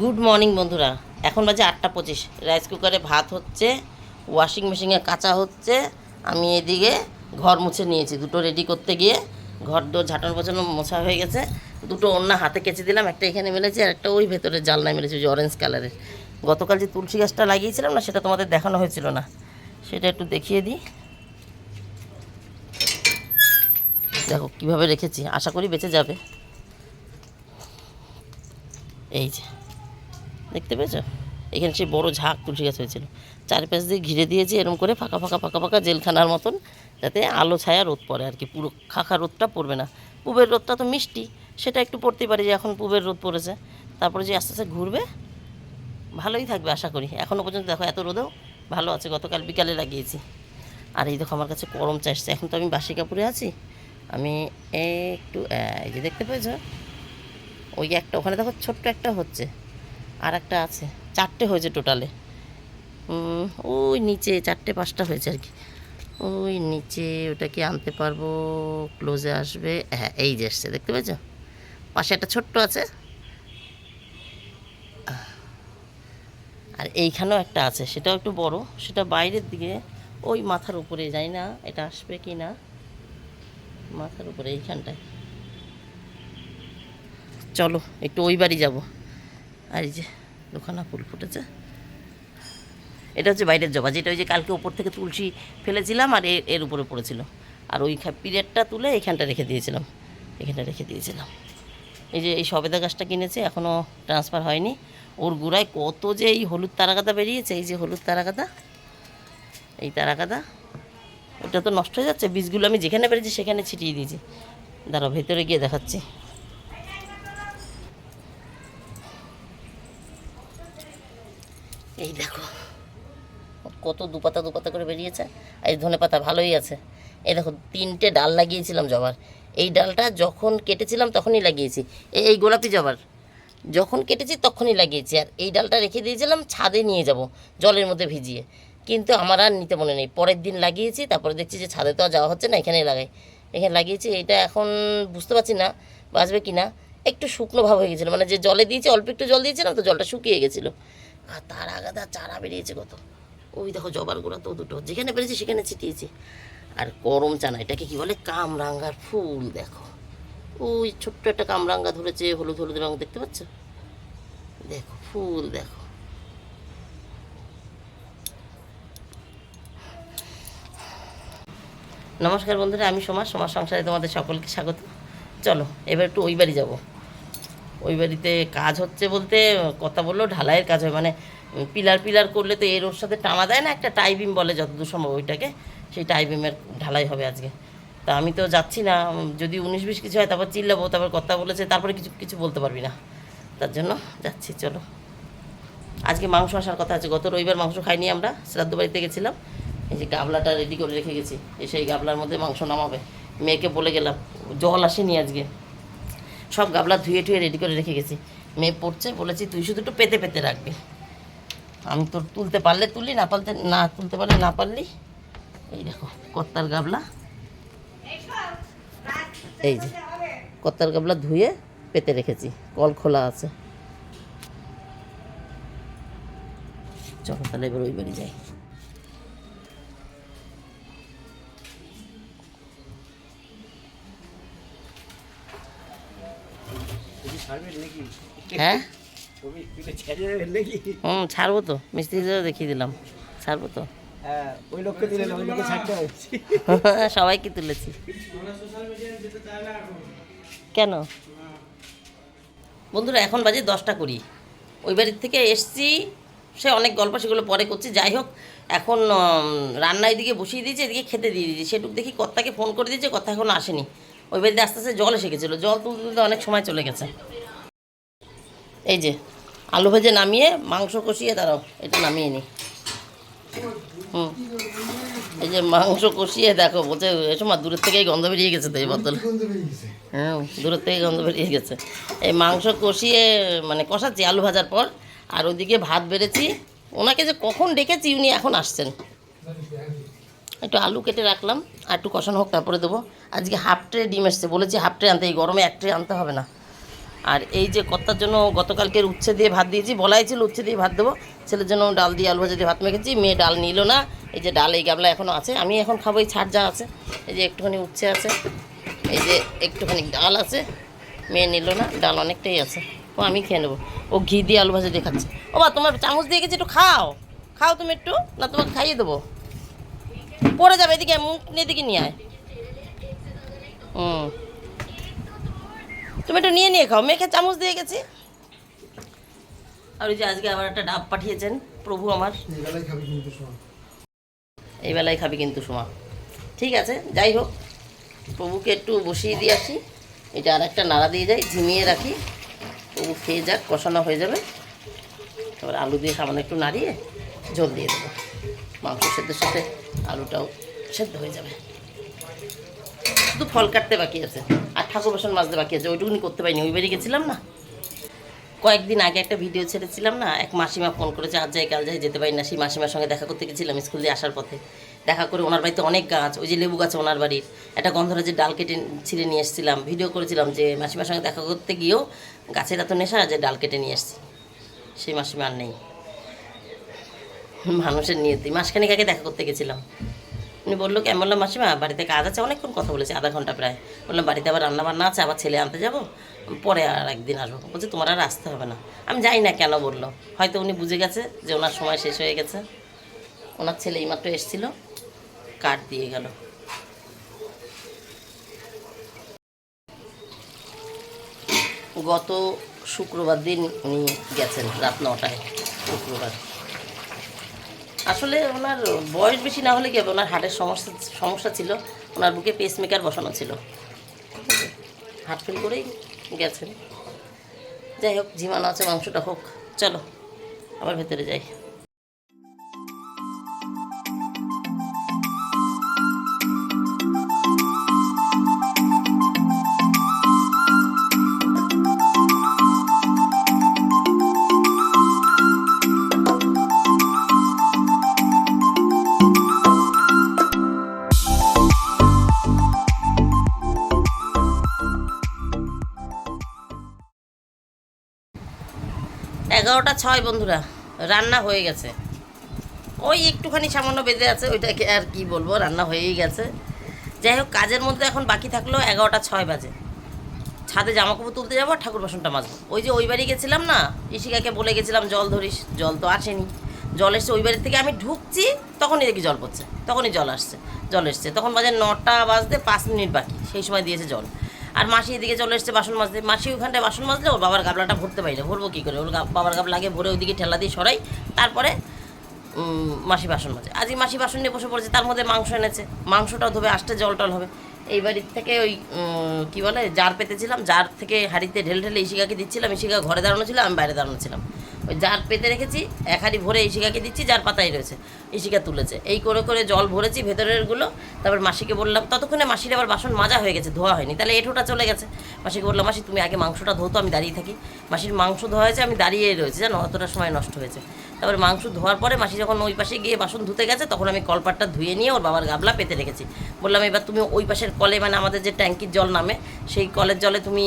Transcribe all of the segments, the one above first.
Good morning বন্ধুরা। এখন বাজে আটটা পঁচিশ। রাইস কুকারে ভাত হচ্ছে ওয়াশিং মেশিনে কাঁচা হচ্ছে। আমি এদিকে ঘর মুছে নিয়েছি। দুটো রেডি করতে গিয়ে ঘর দোর ঝাঁটানো পোছানো মোছা হয়ে গেছে। দুটো অন্য হাতে কেচে দিলাম। একটা এখানে মেলেছি আর একটা ওই ভেতরে জালনায় মেলেছি যে অরেঞ্জ কালারের গতকাল যে তুলসী গাছটা লাগিয়েছিলাম না, সেটা তোমাদের দেখানো হয়েছিল না। সেটা একটু দেখিয়ে দিই। দেখো, কীভাবে রেখেছি। আশা করি বেঁচে যাবে। এই যে। দেখতে পেয়েছ? এখানে সেই বড় ঝাঁক তুলসী গাছ হয়েছিল। চারপাশ দিয়ে ঘিরে দিয়েছি এরকম করে ফাঁকা ফাঁকা ফাঁকা ফাঁকা জেলখানার মতন, যাতে আলো ছায়া রোদ পড়ে আর কি। পুরো খাখা রোদটা পড়বে না। পুবের রোদটা তো মিষ্টি, সেটা একটু পড়তেই পারি যে এখন পুবের রোদ পড়েছে। তারপরে যে আস্তে আস্তে ঘুরবে, ভালোই থাকবে আশা করি। এখনও পর্যন্ত দেখো এত রোদেও ভালো আছে, গতকাল বিকালে লাগিয়েছি। আর এই দেখো আমার কাছে গরম চা এসছে। এখন তো আমি বাসি কাপড়ে আছি। আমি একটু এই যে দেখতে পেয়েছ? ওই একটা, ওখানে দেখো ছোট্ট একটা হচ্ছে। আর একটা আছে। চারটে হয়েছে টোটালে ওই নিচে চারটে, পাঁচটা হয়েছে আর কি। ওই নিচে ওটা কি আনতে পারব। ক্লোজে আসবে। হ্যাঁ এই যে এসছে, দেখতে পেয়েছ? পাশে একটা ছোট্ট আছে। আর এইখানেও একটা আছে, সেটাও একটু বড়। সেটা বাইরের দিকে, ওই মাথার উপরে যাই না এটা আসবে কি না। মাথার উপরে, এইখানটায়। চলো, একটু ওই বাড়ি যাব। আর এই যে দুখানা ফুল ফুটেছে। এটা হচ্ছে বাইরের জবা, যেটা ওই যে কালকে ওপর থেকে তুলসী ফেলেছিলাম আর এর উপরে পড়েছিল। আর ওই পিরিয়ডটা তুলে এখানটা রেখে দিয়েছিলাম। এখানটা রেখে দিয়েছিলাম। এই যে এই সবেদা গাছটা কিনেছে এখনও ট্রান্সফার হয়নি। ওর গোড়ায় কত যে এই হলুদ তারাকাদা বেরিয়েছে, এই যে হলুদ তারাকাদা এই তারাকাদা ওটা তো নষ্ট হয়ে যাচ্ছে। বীজগুলো আমি যেখানে পেরেছি সেখানে ছিটিয়ে দিয়েছি। দাঁড়াও, ভেতরে গিয়ে দেখাচ্ছি। এই দেখো। কত দুপাতা দুপাতা করে বেরিয়েছে। এই ধনে পাতা ভালোই আছে। এই দেখো, তিনটে ডাল লাগিয়েছিলাম জবার। এই ডালটা যখন কেটেছিলাম তখনই লাগিয়েছি। এই এই গোলাপি জবার। যখন কেটেছি তখনই লাগিয়েছি। আর এই ডালটা রেখে দিয়েছিলাম, ছাদে নিয়ে যাব, জলের মধ্যে ভিজিয়ে। কিন্তু আমার আর নিতে মনে নেই। পরের দিন লাগিয়েছি, তারপরে দেখছি যে ছাদে তো আর যাওয়া হচ্ছে না, এখানেই লাগাই। এখানে লাগিয়েছি এটা এখন বুঝতে পারছি না, বাঁচবে কি না একটু শুকনো ভাব হয়ে গেছিল। মানে যে জলে দিয়েছি, অল্প একটু জল দিয়েছিলাম, তো জলটা শুকিয়ে গেছিল। আর তার আগাদা চারা বেরিয়েছে কত? ওই দেখো জবার গোড়া তো দুটো। যেখানে পেরেছি সেখানে ছিটিয়েছি। আর গরম চানা, এটাকে কি বলে? কামরাঙ্গার ফুল, দেখো। ওই ছোট্ট একটা কামরাঙ্গা ধরেছে, হলুদ হলুদ রঙ, দেখতে পাচ্ছ? দেখো, ফুল, দেখো। নমস্কার বন্ধুরা, আমি সমাজ সমাজ সংসারে তোমাদের সকলকে স্বাগত। চলো, এবার একটু ওই বাড়ি যাব। ওই বাড়িতে কাজ হচ্ছে বলতে, কথা বলল, ঢালাইয়ের কাজ হয়। মানে পিলার পিলার করলে তো এর ওর সাথে টানা দেয় না, একটা টাইবিম বলে যতদূর সম্ভব ওইটাকে। সেই টাইবিমের ঢালাই হবে আজকে। তা আমি তো যাচ্ছি না, যদি উনিশ বিশ কিছু হয়, তারপর চিল্লাবো, তারপর কথা বলেছে, তারপরে কিছু কিছু বলতে পারবি না। তার জন্য যাচ্ছি, চলো। আজকে মাংস আসার কথা আছে, গত রবিবার মাংস খাইনি আমরা, শ্রাদ্ধ বাড়িতে গেছিলাম। এই যে গাবলাটা রেডি করে রেখে গেছি, এসে এই গাবলার মধ্যে মাংস নামাবে। মেয়েকে বলে গেলাম, জল আসেনি আজকে। সব গাবলা ধুয়ে টুয়ে রেডি করে রেখে গেছি। মেয়ে পড়ছে, বলেছি, তুই শুধু একটু পেতে পেতে রাখবি। আমি তোর তুলতে পারলে তুলি, না পারলে না তুলতে পারলে না পারলি। এই দেখো কত্তার গাবলা। এই যে কত্তার গাবলা ধুয়ে পেতে রেখেছি, কল খোলা আছে। চলো তাহলে এবার ওই বাড়ি যাই। হ্যাঁ? হুম ছাড়বো তো। মিস্ত্রিদেরও দেখিয়ে দিলাম। ছাড়বো তো। হ্যাঁ, সবাইকে তুলেছি। কেন? বন্ধুরা এখন বাজে দশটা করি ওই বাড়ির থেকে এসছি। সে অনেক গল্প সেগুলো পরে করছি। যাই হোক এখন রান্না এদিকে বসিয়ে দিয়েছে এদিকে খেতে দিয়ে দিয়েছি। সেটুক দেখি কর্তাকে ফোন করে দিয়েছে কথা এখন আসেনি। ওই বাড়িতে আস্তে আস্তে জল এসে গেছিল। জল তুলতে তুলতে অনেক সময় চলে গেছে। এই যে আলু ভেজে নামিয়ে মাংস কষিয়ে দাঁড়াও এটা নামিয়ে নিই হুম। এই যে মাংস কষিয়ে দেখো বলছে মা দূরের থেকেই গন্ধ বেরিয়ে গেছে তো এই বোতল। হ্যাঁ দূরের থেকে গন্ধ বেরিয়ে গেছে। এই মাংস কষিয়ে মানে কষাচ্ছি আলু ভাজার পর আর ওদিকে ভাত বেড়েছি। ওনাকে যে কখন ডেকেছি উনি এখন আসছেন। একটু আলু কেটে রাখলাম আর একটু কষানো হোক তারপরে দেবো। আজকে হাফ ট্রে ডিম এসছে বলেছি হাফ ট্রে আনতে এই গরমে এক ট্রে আনতে হবে না। আর এই যে কর্তার জন্য গতকালকের উচ্ছে দিয়ে ভাত দিয়েছি, বলাই ছিল উচ্ছে দিয়ে ভাত দেবো। ছেলের জন্য ডাল দিয়ে আলু ভাজা দিয়ে ভাত মেখেছি, মেয়ে ডাল নিল না। এই যে ডাল, এই গাবলা এখনও আছে। আমি এখন খাব, এই ছাড় যা আছে। এই যে একটুখানি উচ্ছে আছে, এই যে একটুখানি ডাল আছে, মেয়ে নিল না, ডাল অনেকটাই আছে। ও, আমি খেয়ে নেব। ও ঘি দিয়ে আলু ভাজা দিয়ে খাচ্ছে। ও বা তোমার চামচ দিয়ে গেছি, একটু খাও। খাও তুমি একটু, না তোমাকে খাইয়ে দেবো। পড়ে যাবে, এদিকে মুখ এদিকে নিয়ে আয়। হুম। তুমি একটু নিয়ে নিয়ে খাও। মেখে চামচ দিয়ে গেছি। আর ওই যে আজকে আবার একটা ডাব পাঠিয়েছেন প্রভু আমার। এই বেলায় খাবি কিন্তু সোমা। ঠিক আছে যাই হোক প্রভুকে একটু বসিয়ে দিয়ে আসি। এটা আর একটা নাড়া দিয়ে যাই ঝিমিয়ে রাখি। প্রভু খেয়ে যাক কষানো হয়ে যাবে। তারপর আলু দিয়ে সামান্য একটু নাড়িয়ে জল দিয়ে দেবো। মাংস সেদ্ধের সাথে আলুটাও সেদ্ধ হয়ে যাবে। শুধু ফল কাটতে বাকি আছে। আর ঠাকুর বাসন মাজতে বাকি আছে। ওইটুকুনি করতে পারিনি। ওই বাড়ি গেছিলাম না? কয়েকদিন আগে একটা ভিডিও ছেড়েছিলাম না? এক মাসিমা ফোন করেছে, আজ যাই, কাল যাই, যেতে পারি না। সেই মাসিমার সঙ্গে দেখা করতে গেছিলাম স্কুল দিয়ে আসার পথে। দেখা করে ওনার বাড়িতে অনেক গাছ, ওই যে লেবু গাছ ওনার বাড়ির। একটা গন্ধরাজের ডাল কেটে ছিঁড়ে নিয়ে এসেছিলাম। ভিডিও করেছিলাম যে মাসিমার সঙ্গে দেখা করতে গিয়েও গাছের এত নেশা যে ডাল কেটে নিয়ে এসেছি। সেই মাসিমা আর নেই। মানুষের নিয়তি। মাসখানেক আগে দেখা করতে গেছিলাম। উনি বলল কি, আমি বললাম, মাসিমা, বাড়িতে কাজ আছে, অনেকক্ষণ কথা বলেছি, আধা ঘণ্টা প্রায়। বললাম, বাড়িতে আবার রান্না বান্না আছে, আবার ছেলে আনতে যাব? পরে আর একদিন আসব। বলছে, তোমার আর আসতে হবে না। আমি জানি না কেন বলল। হয়তো উনি বুঝে গেছে যে ওনার সময় শেষ হয়ে গেছে। ওনার ছেলে এইমাত্র এসেছিল কার্ড দিয়ে গেল। গত শুক্রবার দিন উনি গেছেন, রাত নটায়, শুক্রবার। আসলে ওনার বয়স বেশি না হলে কি হবে? ওনার হার্টের সমস্যা সমস্যা ছিল। ওনার বুকে পেসমেকার বসানো ছিল। হার্ট ফেল করেই গেছেন। যাই হোক ঝিমানো আছে, মাংসটা হোক। চলো, আবার ভেতরে যাই। এগারোটা ছয় বন্ধুরা, রান্না হয়ে গেছে। ওই একটুখানি সামান্য বেঁধে আছে, ওইটাকে আর কি বলব, রান্না হয়েই গেছে। যাই হোক, কাজের মধ্যে এখন বাকি থাকল এগারোটা ছয় বাজে। ছাদে জামা কাপড় তুলতে যাব, ঠাকুর বাসনটা মাজবো। ওই যে ওই বাড়ি গেছিলাম না ইশিকাকে বলে গেছিলাম, জল ধরিস, জল তো আসেনি। জল এসছে, ওই বাড়ি থেকে আমি ঢুকছি, তখনই দেখি জল পড়ছে, তখনই জল আসছে, জল এসছে। তখন বাজে নটা বাজতে পাঁচ মিনিট বাকি, সেই সময় দিয়েছে জল। আর মাসি এদিকে চলে এসছে বাসন মাজতে। মাসি ওখানটায় বাসন মাজলে ওর বাবার গাবলাটা ভরতে পারি না। ভরবো কী করে? ওর বাবার গাবলা আগে ভরে ওইদিকে ঠেলা দিয়ে সরাই, তারপরে মাসি বাসন মাজে। আজই মাসি বাসন নিয়ে বসে পড়েছে, তার মধ্যে মাংস এনেছে। মাংসটাও ধোবে আসতে জল টল হবে। এই বাড়ির থেকে ওই কি বলে, জার পেতেছিলাম, জার থেকে হাঁড়িতে ঢেলে ঢেলে ইশিকাকে দিচ্ছিলাম, ইশিকা ঘরে দাঁড়ানো ছিল, আমি বাইরে দাঁড়ানো ছিলাম। ওই জার পেতে রেখেছি, এক হাঁড়ি ভরে ইশিকাকে দিচ্ছি, যার পাতাই রয়েছে। ইশিকা তুলেছে। এই করে করে জল ভরেছি ভেতরেরগুলো, তারপর মাসিকে বললাম, ততক্ষণে মাসির আবার বাসন মাজা হয়ে গেছে, ধোয়া হয়নি। তাহলে এঠোটা চলে গেছে। মাসিকে বললাম, মাসি, তুমি আগে মাংসটা ধোতো আমি দাঁড়িয়ে থাকি। মাসির মাংস ধোয়া হয়েছে, আমি দাঁড়িয়ে রয়েছে। জানো, অতটা সময় নষ্ট হয়েছে। তারপরে মাংস ধোয়ার পরে মাসি যখন ওই পাশে গিয়ে বাসন ধুতে গেছে, তখন আমি কলপাটটা ধুয়ে নিয়ে ওর বাবার গাবলা পেতে রেখেছি। বললাম, এবার তুমি ওই পাশের কলে মানে আমাদের যে ট্যাঙ্কির জল নামে, সেই কলের জলে তুমি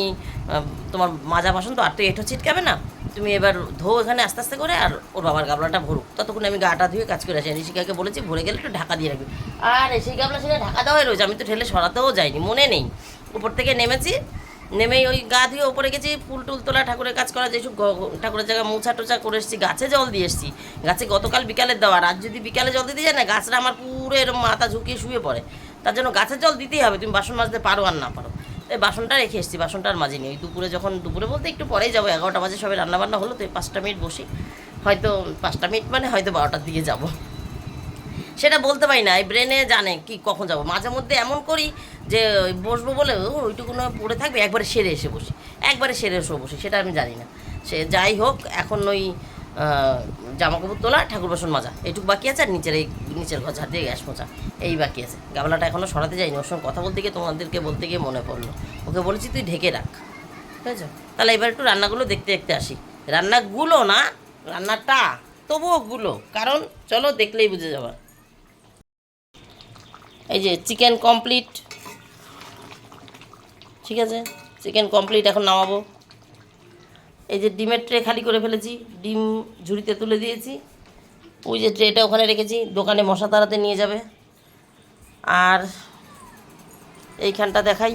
তোমার মাজা বাসন তো আর তো এঁঠো ছিটকাবে না, তুমি এবার ধো এখানে আস্তে আস্তে করে আর ওর বাবার গাবলাটা ভরুক। ততক্ষণ আমি গাটা ধুয়ে কাজ করে আসি। ঋষিকাকে বলেছি, ভরে গেলে একটু ঢাকা দিয়ে রাখবি। আর সেই গাবলা সেটা ঢাকা দেওয়াই রয়েছে, আমি তো ঠেলে সরাতেও যাইনি, মনে নেই। উপর থেকে নেমেছি নেমেই ওই গা ধুয়ে ওপরে গেছি, ফুল টুল তোলা, ঠাকুরের কাজ করা, যেসব ঠাকুরের জায়গায় মোছা টোছা করে এসেছি, গাছে জল দিয়ে এসেছি। গাছে গতকাল বিকালে দেওয়া, আর যদি বিকালে জল দিতে যায় না গাছটা আমার পুরো এরকম মাথা ঝুঁকিয়ে শুয়ে পড়ে। তার জন্য গাছের জল দিতেই হবে, তুমি বাসন মাজতে পারো আর না পারো। এই বাসনটা রেখে এসেছি বাসনটার মাঝে ওই দুপুরে যখন, দুপুরে বলতে একটু পরেই যাব, এগারোটা বাজে সবাই রান্নাবান্না হলো, তো পাঁচটা মিনিট বসি। হয়তো পাঁচটা মিনিট মানে হয়তো বারোটার দিকে যাব। সেটা বলতে পারি না এই ব্রেনে জানে কি কখন যাব। মাঝে মধ্যে এমন করি যে বসবো বলে ও, ওইটুকুনো পড়ে থাকবে একবারে সেরে এসে বসি। একবারে সেরে এসে বসি সেটা আমি জানি না। সে যাই হোক এখন ওই জামা কাপড় তোলা ঠাকুর বাসন মাজা এইটুকু বাকি আছে আর নিচের এই নিচের ঘর ঝাড় দিয়ে গ্যাস মোচা এই বাকি আছে। গামলাটা এখনও সরাতে যাইনি ওর সঙ্গে কথা বলতে গিয়ে তোমাদেরকে বলতে গিয়ে মনে পড়ল। ওকে বলেছি তুই ঢেকে রাখ। বুঝেছ? তাহলে এবার একটু রান্নাগুলো দেখতে দেখতে আসি। রান্নাগুলো না রান্নাটা তবুও গুলো কারণ চলো দেখলেই বুঝে যাবা এই যে চিকেন কমপ্লিট। ঠিক আছে? চিকেন কমপ্লিট, এখন নামাবো। এই যে ডিমের ট্রে খালি করে ফেলেছি, ডিম ঝুড়িতে তুলে দিয়েছি। ওই যে ট্রেটা ওখানে রেখেছি, দোকানে মশা তাড়াতে নিয়ে যাবে। আর এইখানটা দেখাই।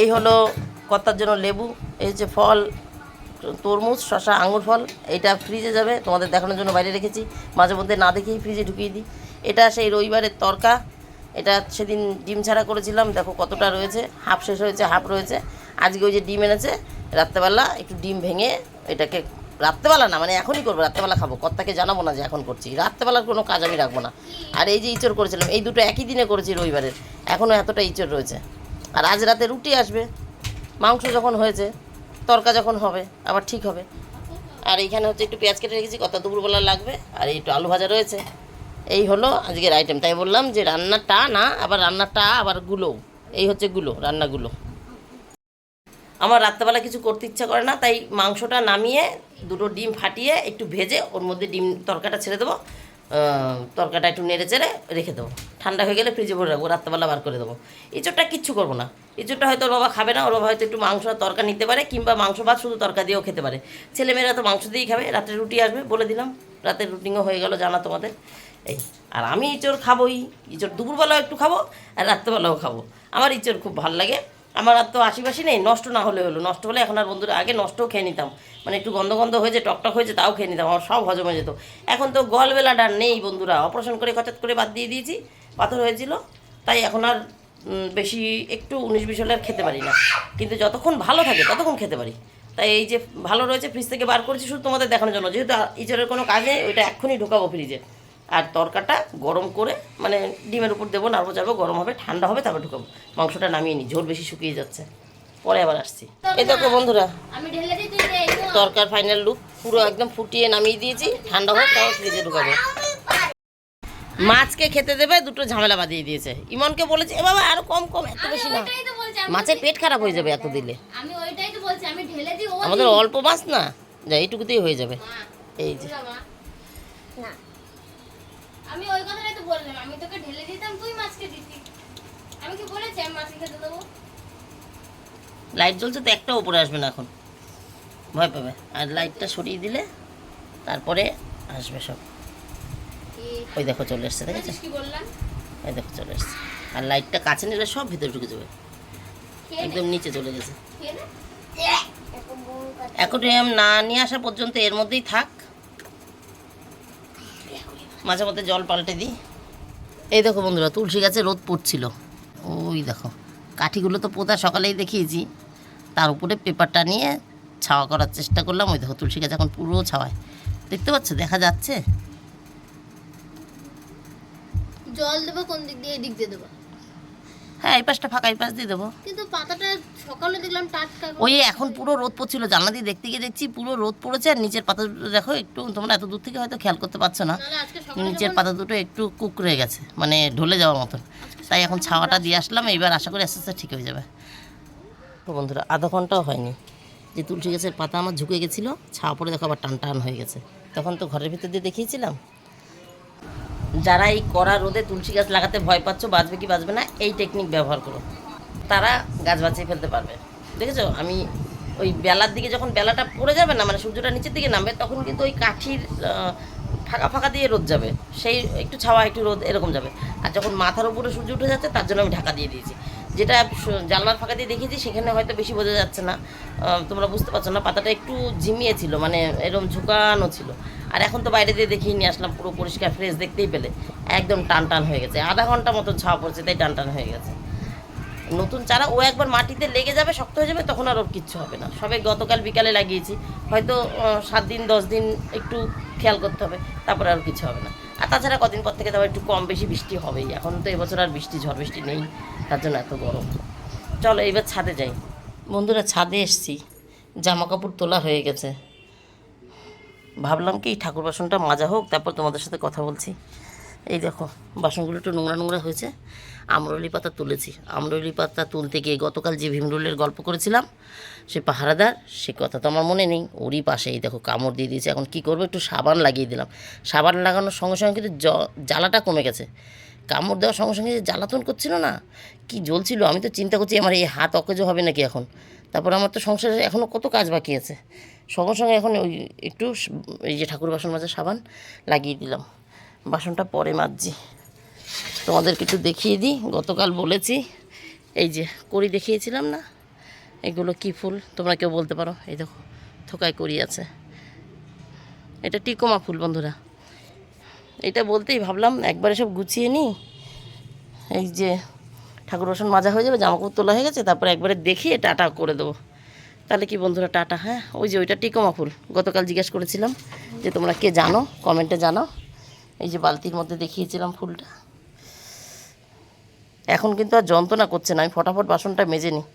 এই হলো কর্তার জন্য লেবু, এই যে ফল, তরমুজ শশা আঙুর ফল। এটা ফ্রিজে যাবে, তোমাদের দেখানোর জন্য বাইরে রেখেছি। মাঝে মধ্যে না দেখেই ফ্রিজে ঢুকিয়ে দিই। এটা সেই রবিবারের তরকা। এটা সেদিন ডিম ছাড়া করেছিলাম। দেখো কতটা রয়েছে। হাফ শেষ হয়েছে, হাফ রয়েছে। আজকে ওই যে ডিম এনেছে, রাত্রেবেলা একটু ডিম ভেঙে এটাকে রাত্রেবেলা না মানে এখনই করব, রাত্রেবেলা খাব। কর্তাকে জানাব না যে এখন করছি। রাত্রেবেলার কোনো কাজ আমি রাখব না। আর এই যে ইঁচড় করেছিলাম, এই দুটো একই দিনে করেছি রবিবারের। এখনও এতটা ইঁচড় রয়েছে। আর আজ রাতে রুটি আসবে। মাংস যখন হয়েছে, তরকা যখন হবে, আবার ঠিক হবে। আর এইখানে হচ্ছে একটু পেঁয়াজ কেটে রেখেছি, কত দুপুরবেলা লাগবে। আর এই একটু আলু ভাজা রয়েছে। এই হলো আজকের আইটেম তাই বললাম যে রান্নাটা না, আবার রান্নাটা আবারগুলো। এই হচ্ছে গুলো, রান্নাগুলো। আমার রাত্রেবেলা কিছু করতে ইচ্ছা করে না, তাই মাংসটা নামিয়ে দুটো ডিম ফাটিয়ে একটু ভেজে ওর মধ্যে ডিম তরকাটা ছেড়ে দেবো। তরকাটা একটু নেড়ে চেড়ে রেখে দেবো। ঠান্ডা হয়ে গেলে ফ্রিজে ভরে রাখব, রাত্রেবেলা বার করে দেবো। ইঁচড়টা কিচ্ছু করব না। ইঁচড়টা হয়তো ওর বাবা খাবে না, ওর বাবা হয়তো একটু মাংস তরকা নিতে পারে, কিংবা মাংস ভাত শুধু তরকা দিয়েও খেতে পারে। ছেলেমেয়েরা তো মাংস দিয়েই খাবে, রাত্রে রুটি আসবে বলে দিলাম। রাতের রুটিনও হয়ে গেল জানা তোমাদের। এই, আর আমি ইঁচড় খাবোই। ইঁচড় দুপুরবেলাও একটু খাব, আর রাত্রেবেলাও খাব। আমার ইঁচড় খুব ভালো লাগে। আমার আর তো আশিপাশি নেই, নষ্ট না হলে হলো। নষ্ট হলে এখন আর বন্ধুরা আগে নষ্টও খেয়ে নিতাম। মানে একটু গন্ধ গন্ধ হয়েছে টকটক হয়েছে তাও খেয়ে নিতাম। আমার সব হজম যেত। এখন তো গলবেলাটা নেই বন্ধুরা। অপারেশন করে কচাত করে বাদ দিয়ে দিয়েছি। পাথর হয়েছিল। তাই এখন আর বেশি একটু উনিশ বিশ হলে আর খেতে পারি না। কিন্তু যতক্ষণ ভালো থাকে, ততক্ষণ খেতে পারি। তাই এই যে, ভালো রয়েছে ফ্রিজ থেকে বার করেছি, শুধু তোমাদের দেখানোর জন্য। যেহেতু ইঁচড়ের কোনো কাজ, ওইটা এক্ষুনি ঢোকাবো ফ্রিজে আর তরকাটা গরম করে মানে ডিমের উপর দেবো নাড়বো যাব গরম হবে ঠান্ডা হবে তারপর ঢুকাবো। মাংসটা নামিয়ে নিই ঝোল বেশি শুকিয়ে যাচ্ছে। পরে আবার আসছি। এই দেখো বন্ধুরা। তরকার ফাইনাল লুক পুরো একদম ফুটিয়ে নামিয়ে দিয়েছি ঠান্ডা হোক তাও ফ্রিজে ঢুকাবো। মাছকে খেতে দেবে দুটো ঝামেলা বাঁধিয়ে দিয়েছে। ইমনকে বলেছে এ বাবা আরও কম কম এত বেশি না। মাছের পেট খারাপ হয়ে যাবে এত দিলে। আমাদের অল্প মাছ না যা এইটুকুতেই হয়ে যাবে। এই যে। আমি ওই কথাটাই তো বললাম আমি তোকে ঢেলে দিতাম তুই মাছকে দিতি। আমি কি বলেছি আমি মাছকে খেতে দেবো? লাইট জ্বলছে তো একটা উপরে আসবে না এখন। ভয় পাবে। আর লাইটটা সরিয়ে দিলে তারপরে আসবে সব। ওই দেখো চলে এসছে দেখেছ? বুঝিস কি বললাম? ওই দেখো চলে এসছে। আর লাইটটা কাছে নিলে সব ভিতরে ঢুকে যাবে। একদম নিচে চলে গেছে। খেয়ে নে। অ্যাকোরিয়াম না নিয়ে আসা পর্যন্ত এর মধ্যেই থাক। মাঝে মধ্যে জল পাল্টে দিই। এই দেখো বন্ধুরা তুলসী গাছে রোদ পড়ছিল। ওই দেখো কাঠিগুলো তো পোতা সকালেই দেখিয়েছি। তার উপরে পেপারটা নিয়ে ছাওয়া করার চেষ্টা করলাম। ওই দেখো তুলসী গাছ এখন পুরো ছাওয়ায়। দেখতে পাচ্ছ? দেখা যাচ্ছে? জল দেবো কোন দিক দিয়ে? এদিক দিয়ে দেবো। হ্যাঁ এই পাশটা ফাঁকা এই পাশ দিয়ে দেবো। কিন্তু পাতাটা সকালে দেখলাম টাটকা ওই এখন পুরো রোদ পড়ছিল জানলা দিয়ে দেখতে গিয়ে দেখছি পুরো রোদ পড়েছে আর নিচের পাতা দুটো দেখো একটু তোমরা এত দূর থেকে হয়তো খেয়াল করতে পারছ না। নিচের পাতা দুটো একটু কুকড়ে গেছে মানে ঢলে যাওয়ার মতন। তাই এখন ছাওয়াটা দিয়ে আসলাম এইবার আশা করি আস্তে আস্তে ঠিক হয়ে যাবে। তো বন্ধুরা আধা ঘন্টাও হয়নি। যে তুলসী গাছের পাতা আমার ঝুঁকে গেছিল ছাওয়া পড়ে দেখো আবার টান টান হয়ে গেছে। তখন তো ঘরের ভিতর দিয়ে দেখিয়েছিলাম যারা এই কড়া রোদে তুলসী গাছ লাগাতে ভয় পাচ্ছ, বাঁচবে কি বাঁচবে না, এই টেকনিক ব্যবহার করো। তারা গাছ বাঁচিয়ে ফেলতে পারবে। দেখেছ? আমি ওই বেলার দিকে যখন বেলাটা পড়ে যাবে না মানে সূর্যটা নিচের দিকে নামবে, তখন কিন্তু ওই কাঠির ফাঁকা ফাঁকা দিয়ে রোদ যাবে। সেই একটু ছাওয়া, একটু রোদ এরকম যাবে। আর যখন মাথার উপরে সূর্য উঠে যাচ্ছে, তার জন্য আমি ঢাকা দিয়ে দিয়েছি। যেটা জানলার ফাঁকা দিয়ে দেখিয়েছি, সেখানে হয়তো বেশি বোঝা যাচ্ছে না। তোমরা বুঝতে পারছ না, পাতাটা একটু ঝিমিয়ে ছিল মানে এরকম ঝুঁকানো ছিল। আর এখন তো বাইরে দিয়ে দেখিয়ে নিয়ে আসলাম, পুরো পরিষ্কার ফ্রেশ দেখতেই পেলে। একদম টান টান হয়ে গেছে, আধা ঘণ্টা মতো ছাওয়া পড়ছে, তাই টান টান হয়ে গেছে। নতুন চারা, ও একবার মাটিতে লেগে যাবে, শক্ত হয়ে যাবে, তখন আর ওর কিচ্ছু হবে না। সবে গতকাল বিকালে লাগিয়েছি, হয়তো সাত দিন, দশ দিন একটু খেয়াল করতে হবে, তারপরে আর কিছু হবে না। আর তাছাড়া কদিন পর থেকে তো একটু কম বেশি বৃষ্টি হবেই। এখন তো এবছর আর বৃষ্টি, ঝড় বৃষ্টি নেই, তার জন্য এত গরম। চলো এবার ছাদে যাই। বন্ধুরা, ছাদে এসছি। জামা কাপড় তোলা হয়ে গেছে। ভাবলাম কি ঠাকুর বাসনটা মাজা হোক, তারপর তোমাদের সাথে কথা বলছি। এই দেখো, বাসনগুলো একটু নোংরা নোংরা হয়েছে। আমরলি পাতা তুলেছি। আমরলি পাতা তুলতে গিয়ে গতকাল যে ভীমরুলের গল্প করেছিলাম, সে পাহারাদার, সে কথা তো আমার মনে নেই। ওরই পাশে এই দেখো কামড় দিয়ে দিয়েছে। এখন কি করব? একটু সাবান লাগিয়ে দিলাম। সাবান লাগানোর সঙ্গে সঙ্গে কিন্তু জ্বালাটা কমে গেছে। কামড় দেওয়ার সঙ্গে সঙ্গে যে জ্বালাতন করছিল না, কি জ্বলছিল? আমি তো চিন্তা করছি, আমার এই হাত অকেজো হবে নাকি এখন? তারপর আমার তো সংসারে এখনও কত কাজ বাকি আছে। সঙ্গে সঙ্গে এখন ওই একটু এই যে ঠাকুর বাসন মাজার সাবান লাগিয়ে দিলাম। বাসনটা পরে মাজছি। তোমাদেরকে একটু দেখিয়ে দিই, গতকাল বলেছি, এই যে করি দেখিয়েছিলাম না, এগুলো কি ফুল তোমরা কেউ বলতে পারো, এই দেখো, থোকায় করি আছে। এটা টিকোমা ফুল বন্ধুরা। এটা বলতেই ভাবলাম একবারে সব গুছিয়ে নিই। এই যে ঠাকুর বাসন মাজা হয়ে যাবে, জামা কাপড় তোলা হয়ে গেছে, তারপরে একবারে দেখিয়ে টাটা করে দেবো। তাহলে কি বন্ধুরা, টাটা হ্যাঁ? ওই যে ওইটা টিকোমা ফুল, গতকাল জিজ্ঞেস করেছিলাম যে তোমরা কে জানো, কমেন্টে জানাও। এই যে বালতির মধ্যে দেখিয়েছিলাম ফুলটা। এখন কিন্তু আর যন্ত্রণা করছে না, আমি ফটাফট বাসনটা মেজে নিই।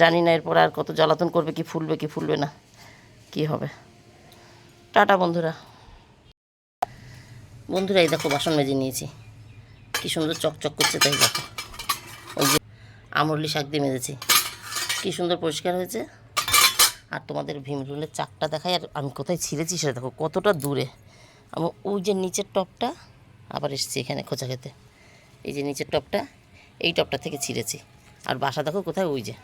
জানি না এরপর আর কত জ্বালাতন করবে, কি ফুলবে কি ফুলবে না, কি হবে। টাটা বন্ধুরা। বন্ধুরা, এই দেখো বাসন মেজে নিয়েছি। কি সুন্দর চকচক করছে, তাই দেখো। ওই যে আমরলি শাক দিয়ে মেজেছি। কি সুন্দর পরিষ্কার হয়েছে। আর তোমাদের ভীমরুলের চাকটা দেখাই, আর আমি কোথায় ছিঁড়েছি সেটা দেখো, কতটা দূরে। আমি ওই যে নিচের টপটা আবার এসেছি এখানে খোঁচা খেতে। এই যে নিচের টপটা এই টপটা থেকে ছিঁড়েছি। আর বাসা দেখো কোথায়? ওই যে।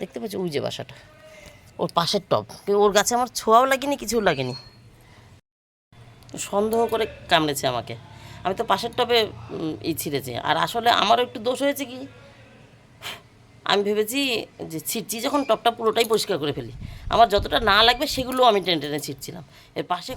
দেখতে পাচ্ছ? ওই যে বাসাটা। ওর পাশের টপ। ওর গাছে আমার ছোঁয়াও লাগেনি কিছুও লাগেনি। সন্দেহ করে কামড়েছে আমাকে। আমি তো পাশের উম, ই ছিঁড়েছি। আর আসলে আমারও একটু দোষ হয়েছে কি? আমি ভেবেছি যে ছিটছি, যখন টপটা পুরোটাই পরিষ্কার করে ফেলি। আমার যতটা না লাগবে সেগুলো আমি টেনে টেনে ছিটছিলাম। এর পাশে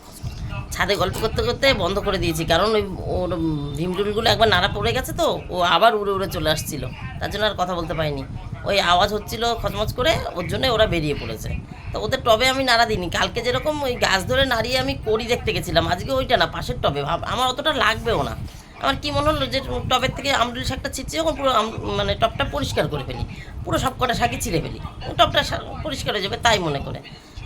ছাদে গল্প করতে করতে বন্ধ করে দিয়েছি, কারণ ওই ওর ভিমডুলগুলো একবার নাড়া পড়ে গেছে তো, ও আবার উড়ে উড়ে চলে আসছিল। তার জন্য আর কথা বলতে পারিনি। ওই আওয়াজ হচ্ছিল খচমচ করে, ওর জন্য ওরা বেরিয়ে পড়েছে। তো ওদের টবে আমি নাড়া দিইনি। কালকে যেরকম ওই গাছ ধরে নাড়িয়ে আমি করি দেখতে গেছিলাম, আজকে ওইটা না, পাশের টবে। ভাব আমার অতটা লাগবেও না। আমার কি মনে হলো যে টবের থেকে আমরুল শাকটা ছিটছি যখন পুরো মানে টবটা পরিষ্কার করে ফেলি, পুরো সব কটা শাকই ছিঁড়ে ফেলি টবটা সা- পরিষ্কার হয়ে যাবে তাই মনে করে।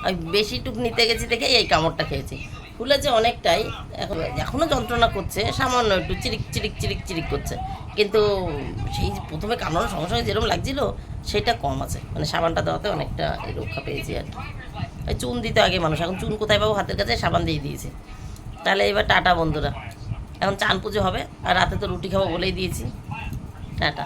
আমি বেশি টুক নিতে গেছি দেখে এই কামড়টা খেয়েছি। ফুলেছে অনেকটাই, এখন এখনও যন্ত্রণা করছে, সামান্য একটু চিরিক চিরিক চিরিক চিরিক করছে। কিন্তু সেই প্রথমে কামড়ানোর সঙ্গে সঙ্গে যেরকম লাগছিল, সেটা কম আছে। মানে সাবানটা দেওয়াতে অনেকটা রক্ষা পেয়েছি আর কি। চুন দিতে আগে মানুষ, এখন চুন কোথায় পাবো? হাতের কাছে সাবান দিয়ে দিয়েছে। তাহলে এবার টাটা বন্ধুরা। এখন চান পুজো হবে আর রাতে তো রুটি খাব বলেই দিয়েছি। টাটা।